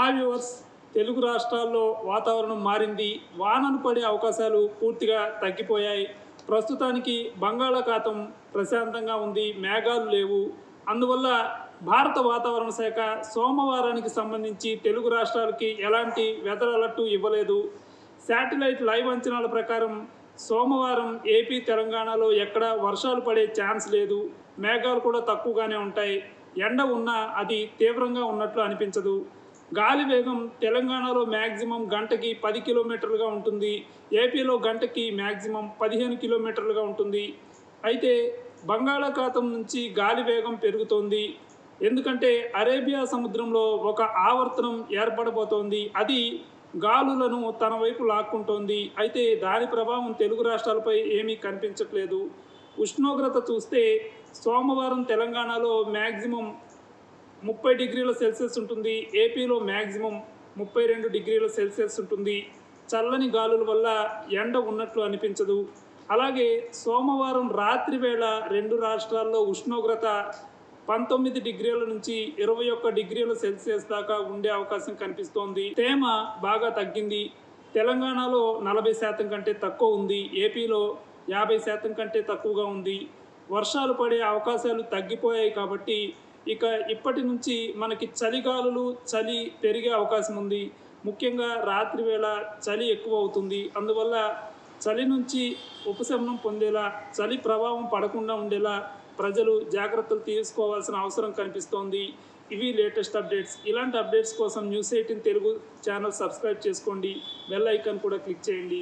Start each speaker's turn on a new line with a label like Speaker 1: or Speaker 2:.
Speaker 1: Hi viewers Telugu రాష్ట్రాల్లో వాతావరణం మారింది. వానలు పడే అవకాశాలు పూర్తిగా తగ్గిపోయాయి. ప్రస్తుతానికి బంగాళాఖాతం ప్రశాంతంగా ఉంది. మేఘాలు లేవు. అందువల్ల భారత వాతావరణ శాఖ సోమవారానికి సంబంధించి తెలుగు రాష్ట్రాలకి ఎలాంటి వెదర్ అలర్టు ఇవ్వలేదు. శాటిలైట్ లైవ్ అంచనాల ప్రకారం సోమవారం ఏపీ తెలంగాణలో ఎక్కడ వర్షాలు పడే ఛాన్స్ లేదు. మేఘాలు కూడా తక్కువగానే ఉంటాయి. ఎండ ఉన్నా అది తీవ్రంగా ఉన్నట్లు అనిపించదు. గాలి వేగం తెలంగాణలో మ్యాక్సిమం గంటకి పది కిలోమీటర్లుగా ఉంటుంది. ఏపీలో గంటకి మ్యాక్సిమం పదిహేను కిలోమీటర్లుగా ఉంటుంది. అయితే బంగాళాఖాతం నుంచి గాలి వేగం పెరుగుతోంది. ఎందుకంటే అరేబియా సముద్రంలో ఒక ఆవర్తనం ఏర్పడబోతోంది. అది గాలులను తన వైపు లాక్కుంటోంది. అయితే దాని ప్రభావం తెలుగు రాష్ట్రాలపై ఏమీ కనిపించట్లేదు. ఉష్ణోగ్రత చూస్తే సోమవారం తెలంగాణలో మ్యాక్సిమం ముప్పై డిగ్రీల సెల్సియస్ ఉంటుంది. ఏపీలో మ్యాక్సిమం ముప్పై రెండు డిగ్రీల సెల్సియస్ ఉంటుంది. చల్లని గాలుల వల్ల ఎండ ఉన్నట్లు అనిపించదు. అలాగే సోమవారం రాత్రి వేళ రెండు రాష్ట్రాల్లో ఉష్ణోగ్రత పంతొమ్మిది డిగ్రీల నుంచి ఇరవై ఒక్క డిగ్రీల సెల్సియస్ దాకా ఉండే అవకాశం కనిపిస్తోంది. తేమ బాగా తగ్గింది. తెలంగాణలో నలభై శాతం కంటే తక్కువ ఉంది. ఏపీలో యాభై శాతం కంటే తక్కువగా ఉంది. వర్షాలు పడే అవకాశాలు తగ్గిపోయాయి కాబట్టి ఇక ఇప్పటి నుంచి మనకి చలిగాలులు చలి పెరిగే అవకాశం ఉంది. ముఖ్యంగా రాత్రి వేళ చలి ఎక్కువ అవుతుంది. అందువల్ల చలి నుంచి ఉపశమనం పొందేలా చలి ప్రభావం పడకుండా ఉండేలా ప్రజలు జాగ్రత్తలు తీసుకోవాల్సిన అవసరం కనిపిస్తోంది. ఇవి లేటెస్ట్ అప్డేట్స్. ఇలాంటి అప్డేట్స్ కోసం news eighteen Telugu channel subscribe చేసుకోండి. బెల్ ఐకాన్ కూడా క్లిక్ చేయండి.